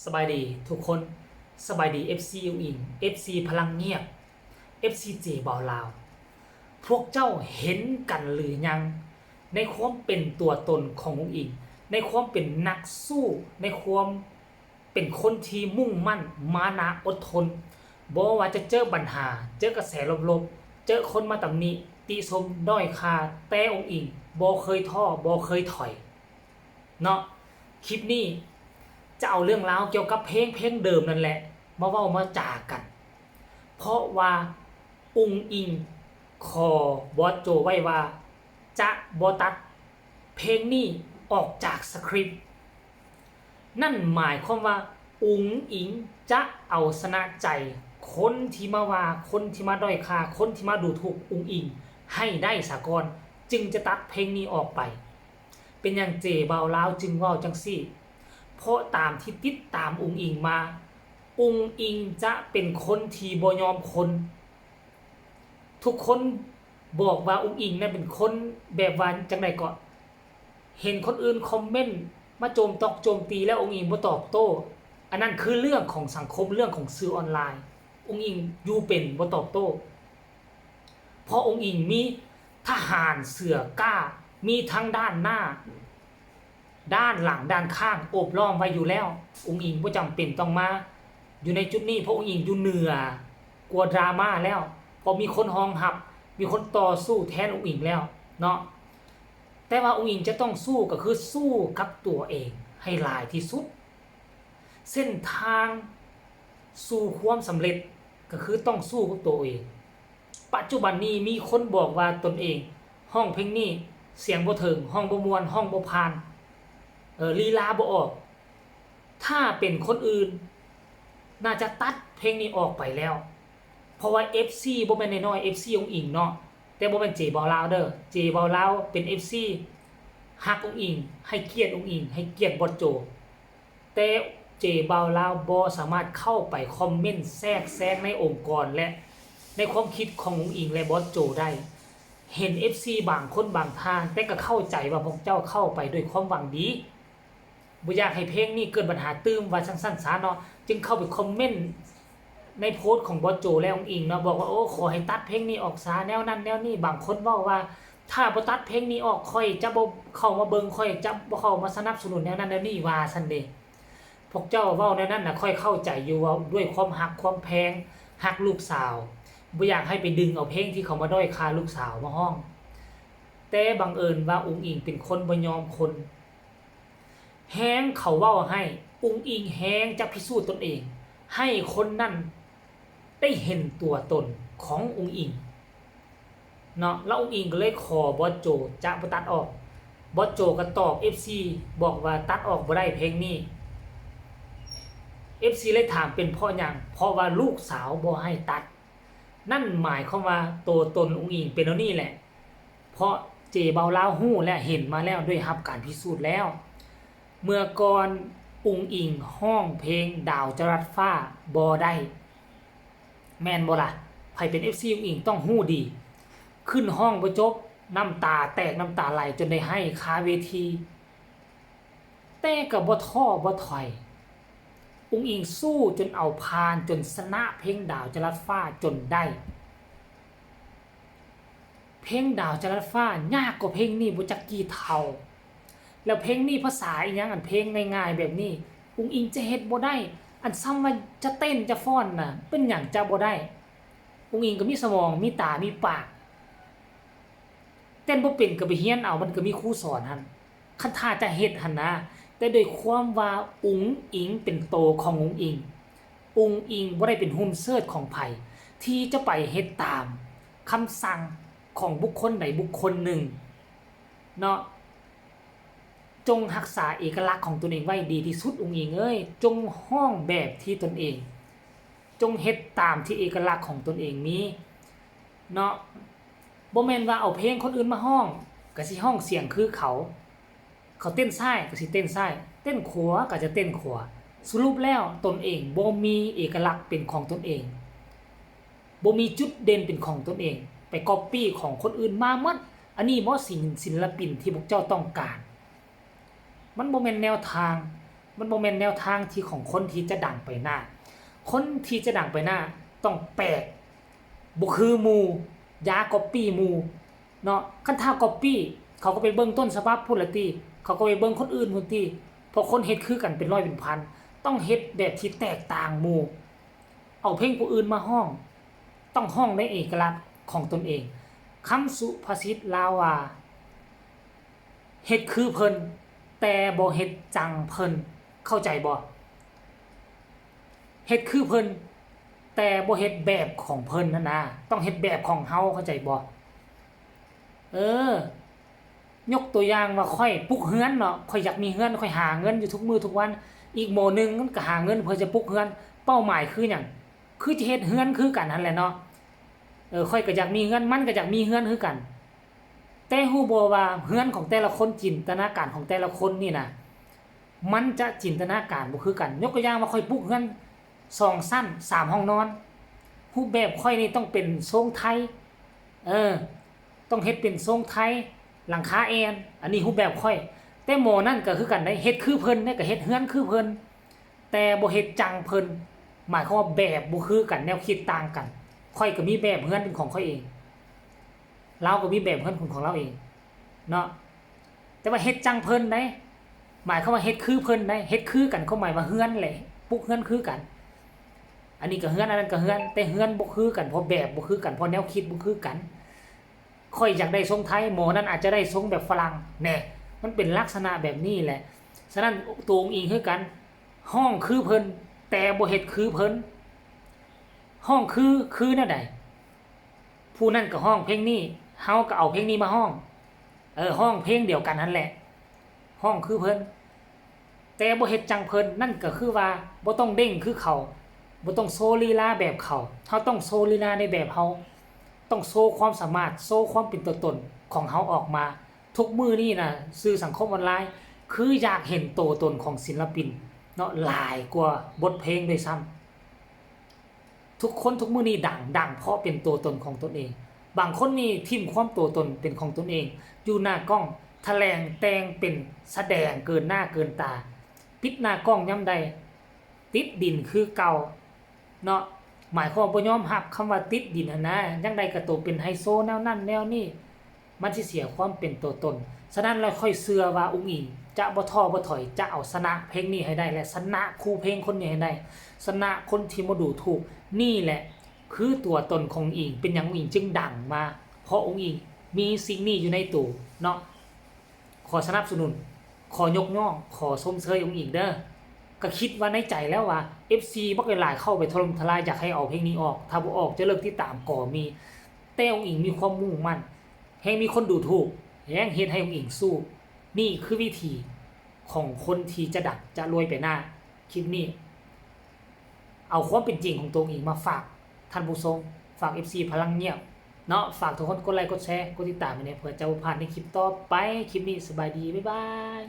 สบายดีทุกคนสบายดี FC อุอิง FC พลังเงียบ FC เจบอลาว พวกเจ้าเห็นกันหรือยัง ในความเป็นตัวตนของอุอิง ในความเป็นนักสู้ ในความเป็นคนที่มุ่งมั่น มานะอดทนบ่ว่าจะเจอปัญหา เจอกระแสลบๆ เจอคนมาตำหนิติชมด้อยค่าแต่องค์อิงบ่เคยท้อบ่เคยถอย เนาะคลิปนี้ จะเอาเรื่องราวเกี่ยวกับเพลงเพลงเดิมนั่นแหละมาเว้ามาจากัน เพราะว่าอุงอิงขอบอสโจไว้ว่า จะบอตัดเพลงนี้ออกจากสคริปต์นั่นหมายความว่า อุงอิงจะเอาชนะใจ คนที่มาว่าคนที่มาด้อยค่าคนที่มาดูถูกอุงอิง ให้ได้สากอนจึงจะตัดเพลงนี้ออกไป เป็นอย่างเจเบาล้าวจึงว่าจังซี่ เพราะตามที่ติดตามอุงอิงมา อุงอิงจะเป็นคนที่บยอมคน ทุกคนบอกว่าอุงอิงนั้นเป็นคนแบบว่าจังไดก็เห็นคนอื่นคอมเมนต์มาโจมตอกโจมตีแล้วอุงอิงบ่ตอบโต้ อันนั้นคือเรื่องของสังคมเรื่องของสื่อออนไลน์อุงอิงอยู่เป็นบ่ตอบโต้ เพราะองค์อิงมีทหารเสือกล้า มีทั้งด้านหน้า ด้านหลังด้านข้างโอบล้อมไว้อยู่แล้ว องค์อิงบ่จำเป็นต้องมา อยู่ในจุดนี้เพราะองค์อิงอยู่เหนือกลัวดราม่าแล้วพอมีคนห้องหับ มีคนต่อสู้แทนองค์อิงแล้วเนาะแต่ว่าองค์อิงจะต้องสู้ก็คือสู้กับตัวเองให้หลายที่สุด เส้นทางสู่ความสำเร็จก็คือต้องสู้กับตัวเอง ปัจจุบันนี้มีคนบอกว่าตนเอง ห้องเพลงนี้เสียงบ่ถึงห้องบ่มวนห้องบ่ผ่าน อลีลาบ่ออก ถ้าเป็นคนอื่น น่าจะตัดเพลงนี้ออกไปแล้ว เพราะว่า FC บ่แม่นน้อย FC องอิงเนาะแต่บ่แม่นเจบอลาวเด้อเจบอลาวเป็น FC ฮักองอิง ให้เกียรติองอิง ให้เกียรติบอโจ แต่เจบาวลาวบ่สามารถเข้าไปคอมเมนต์แทรกแซงในองค์กรและในความคิดขององอิงและบอสโจได้ เห็น FC บางคนบางทาง แต่ก็เข้าใจว่าพวกเจ้าเข้าไปด้วยความหวังดี บ่อยากให้เพลงนี้เกิดปัญหาตื้มว่าสั้นๆสาเนาะจึงเข้าไปคอมเมนต์ในโพสต์ของบอสโจและองอิงเนาะบอกว่าโอ้ขอให้ตัดเพลงนี้ออกซาแนวนั้น แนวนี้บางคนเว้าว่า ถ้าบ่ตัดเพลงนี้ออกค่อยจะบ่เข้ามาเบิงค่อยจะบ่เข้ามาสนับสนุนแนวนั้นแนวนี้ว่าซั่นเด้พวกเจ้าเว้าแนวนั้นน่ะค่อยเข้าใจอยู่ว่าด้วยความหักความแพงหักลูกสาวบ่อยากให้ไปดึงเอาเพลงที่เขามาด้อยค่าลูกสาวมาห้อง แต่บังเอิญว่าอุงอิงเป็นคนบ่ยอมคน แฮงเขาเว้าให้อุงอิงแฮงจะพิสูจน์ตนเอง ให้คนนั้นได้เห็นตัวตนของอุงอิงเนาะแล้วอุงอิงก็เลยขอบอสโจจะบตัดออกบอสโจก็ตอบ FC บอกว่าตัดออกบ่ได้เพลงนี้ FC เลยถามเป็นเพ่อหยังเพราะว่าลูกสาวบ่ให้ตัด นั่นหมายความว่าตัวตนอุงอิงเป็นเอานี่แหละ เพราะเจเบาลาหู้และเห็นมาแล้วด้วยรับการพิสูจน์แล้ว เมื่อก่อนอุงอิงห้องเพลงดาวจรัสฟ้าบอได้ แมนบ่ล่ะใครเป็น FC อุงอิงต้องหู้ดี ขึ้นห้องบ่จบน้ำตาแตกน้ำตาไหลจนได้ให้คาเวที แต่กับบ่ท้อบ่ถอย อุงอิงสู้จนเอาพานจนชนะเพลงดาวจรัสฟ้าจนได้ เพลงดาวจรัสฟ้ายากกว่าเพลงนี้บ่จักกี่เท่า แล้วเพลงนี้ภาษาอีหยังอันเพลงง่ายๆแบบนี้อุงอิงจะเฮ็ดบ่ได้ อันซ้ำว่าจะเต้นจะฟ้อนน่ะ เป็นหยังจะบ่ได้อุงอิงก็มีสมองมีตามีปาก เต้นบ่เป็นก็ไปเรียนเอามันก็มีครูสอนหั่นคันถ้าจะเฮ็ดหั่นนะแต่โดวยความว่าอุงอิงเป็นโตของอุงอิงอุงอิงบ่ได้เป็นหุ่นเสิร์ชของไผที่จะไปเฮ็ดตามคำสั่งของบุคคลใดบุคคลหนึ่งเนาะ จงรักษาเอกลักษณ์ของตนเองไว้ดีที่สุดอุงอิงเอ้ยจงห้องแบบที่ตนเอง จงเฮ็ดตามที่เอกลักษณ์ของตนเองมีเนาะบ่แม่นว่าเอาเพลงคนอื่นมาห้องก็สิห้องเสียงคือเขา เขาเต้นซ้ายก็สิเต้นซ้ายเต้นขวาก็จะเต้นขวาสรุปแล้วตนเองบ่มีเอกลักษณ์เป็นของตนเองบ่มีจุดเด่นเป็นของตนเอง ไปก๊อปปี้ของคนอื่นมาหมดอันนี้บ่สิ่งศิลปินที่พวกเจ้าต้องการ มันบ่แม่นแนวทาง มันโมเมนแนวทางที่ของคนที่จะดังไปหน้า คนที่จะดังไปหน้าต้องแปลกบุคือมูยาก๊อปปี้มูเนาะคันท่าก๊อปปี้เขาก็ไปเบิ่งต้นฉบับพุ่นละตีเขาก็ไปเบิ่งคนอื่นพุ่นตีพอคนเฮ็ดคือกันเป็นร้อยเป็นพัน ต้องเฮ็ดแบบที่แตกต่างมูเอาเพลงผู้อื่นมาห้อง ต้องห้องในเอกลักษณ์ของตนเองคำสุภาษิตลาวาเฮ็ดคือเพิ่น แต่บ่เฮ็ดจังเพิ่นเข้าใจบ่เฮ็ดคือเพิ่นแต่บ่เฮ็ดแบบของเพิ่นนั่นนะต้องเฮ็ดแบบของเฮาเข้าใจบ่เออยกตัวอย่างว่าค่อยปลุกเฮือนเนาะค่อยอยากมีเฮือนค่อยหาเงินอยู่ทุกมือทุกวัน อีกโมนึงมันก็หาเงินเพื่อจะปลุกเฮือน เป้าหมายคือหยังคือจะเฮ็ดเฮือนคือกันนั่นแหละเนาะเออค่อยก็อยากมีเฮือนมันก็อยากมีเฮือนคือกัน แต่ฮู้บ่ว่าเฮือนของแต่ละคนจินตนาการของแต่ละคนนี่นะมันจะจินตนาการบ่คือกัน ยกตัวอย่างว่าค่อยปลุกเฮือนสองสั้นสามห้องนอนรูปแบบค่อยนี่ต้องเป็นทรงไทย เออ ต้องเฮ็ดเป็นทรงไทย หลังคาแอน อันนี้รูปแบบค่อย แต่หมอนั่นก็คือกันได้เฮ็ดคือเพิ่นได้ก็เฮ็ดเฮือนคือเพิ่นแต่บ่เฮ็ดจังเพิ่นหมายความว่าแบบบ่คือกันแนวคิดต่างกัน ค่อยก็มีแบบเฮือนเป็นของค่อยเอง เราก็มีแบบเฮือนของของเราเองเนาะแต่ว่าเฮ็ดจังเพิ่นได้หมายความว่าเฮ็ดคือเพิ่นได้เฮ็ดคือกันเขาหมายว่าเฮือนแหละปลุกเฮือนคือกัน อันนี้ก็เฮือนอันนั้นก็เฮือนแต่เฮือนบ่คือกันเพราะแบบบ่คือกันเพราะแนวคิดบ่คือกันค่อยอยากได้ทรงไทยหมอนั้นอาจจะได้ทรงแบบฝรั่งแน่มันเป็นลักษณะแบบนี้แหละฉะนั้นตัวองค์อิงคือกัน ห้องคือเพิ่นแต่บ่เฮ็ดคือเพิ่นห้องคือคือแนวใดผู้นั้นก็ห้องเพลงนี้ เฮาก็เอาเพลงนี้มาห้อง เออห้องเพลงเดียวกันนั่นแหละ ห้องคือเพิ่นแต่บ่เฮ็ดจังเพิ่นนั่นก็คือว่าบ่ต้องเด้งคือเขาบ่ต้องโซลีลาแบบเขาเฮาต้องโซลีลาในแบบเฮาต้องโซความสามารถโซความเป็นตัวตนของเฮาออกมา ทุกมือนี่นะสื่อสังคมออนไลน์ คืออยากเห็นตัวตนของศิลปินเนาะหลายกว่าบทเพลงด้วยซ้ำทุกคนทุกมือนี่ดังดังเพราะเป็นตัวตนของตนเอง บางคนนี่ทิมความตัวตนเป็นของตนเอง อยู่หน้ากล้องแถลงแต่งเป็นแสดงเกินหน้าเกินตา ปิดหน้ากล้องย่ำใด ติดดินคือเก่าเนาะหมายความว่าบ่ยอมรับคำว่าติดดินนะยังใดก็ตัวเป็นไฮโซแนวนั้นแนวนี้มันสิเสียความเป็นตัวตน ฉะนั้นเราค่อยเชื่อว่าอุ้งอิงจะบ่ท้อบ่ถอยจะเอาชนะเพลงนี้ให้ได้และชนะครูเพลงคนนี้ให้ได้ชนะคนที่มาดูถูกนี่แหละ คือตัวตนของอิงเป็นอย่างอุงอิงจึงดังมา เพราะอุ้งอิงมีสิ่งนี้อยู่ในตัวเนาะขอสนับสนุน ขอยกย่อง ขอชมเชยอุ้งอิงเด้อก็คิดว่าในใจแล้วว่า FC บักหลายเข้าไปถล่มทลายอยากให้เอาเพลงนี้ออก ถ้าบ่ออกจะเลิกที่ตามก่อมี แต่อุ้งอิงมีความมุ่งมั่นแฮงมีคนดูถูกแฮงเฮ็ดให้องค์อิงสู้ นี่คือวิธีของคนที่จะดักจะรวยไปหน้า คลิปนี้ เอาความเป็นจริงของตัวองอิงมาฝาก ท่านผู้ชมฝาก FC พลังเงียบเนาะฝากทุกคนกดไลค์กดแชร์กดติดตามไปเนี่ยเผื่อจะผ่านในคลิปต่อไปคลิปนี้สบายดีบ๊ายบาย